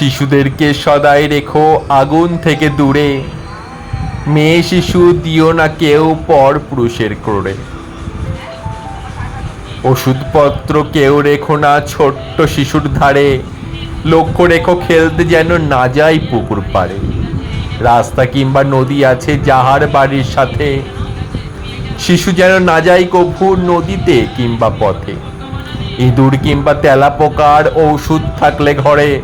শিশুদেরকে সদাই রেখো আগুন থেকে দূরে। মেয়ে শিশু দিও না কেউ পর পুরুষের ক্রোড়ে। ওষুধপত্র কেউ রেখো না ছোট্ট শিশুর ধারে। লক্ষ্য রেখো খেলতে যেন না যায় পুকুর পাড়ে। রাস্তা কিংবা নদী আছে যাহার বাড়ির সাথে। শিশু যেন না যায় কভু নদীতে কিংবা পথে। ইঁদুর কিংবা তেলা পোকার ঔষধ থাকলে ঘরে।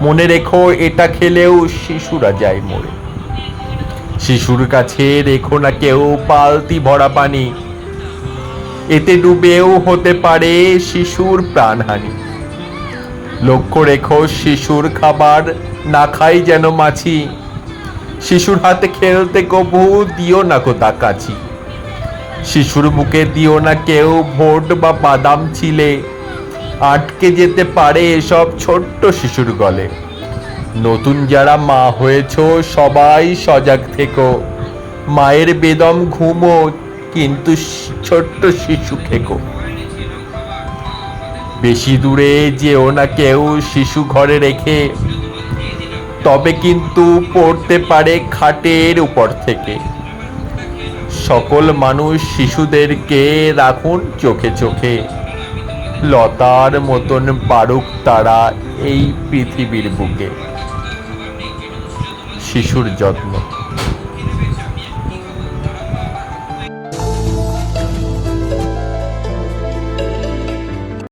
মনে রেখো, এটা খেলেও শিশুরা যায় মরে। শিশুর কাছে রেখো না কেউ পালতি ভরা পানি। এতে ডুবেও হতে পারে শিশুর প্রাণহানি। লক্ষ্য রেখো, শিশুর খাবার না খাই যেন মাছি। শিশুর হাতে খেলতে কবু দিও না কো কাছি। শিশুর বুকে দিও না কেউ ভোট বা বাদাম ছিলে। আটকে যেতে পারে এসব ছোট্ট শিশুর গলে। নতুন যারা মা হয়েছ, সবাই সজাগ থেকো। মায়ের বেদম ঘুমো, কিন্তু ছোট্ট শিশু খেকো। বেশি দূরে যেও না কেউ শিশু ঘরে রেখে। তবে কিন্তু পড়তে পারে খাটের উপর থেকে। সকল মানুষ শিশুদেরকে রাখুন চোখে চোখে। লতার মতন পারুক তারা এই পৃথিবীর বুকে। শিশুর যত্ন।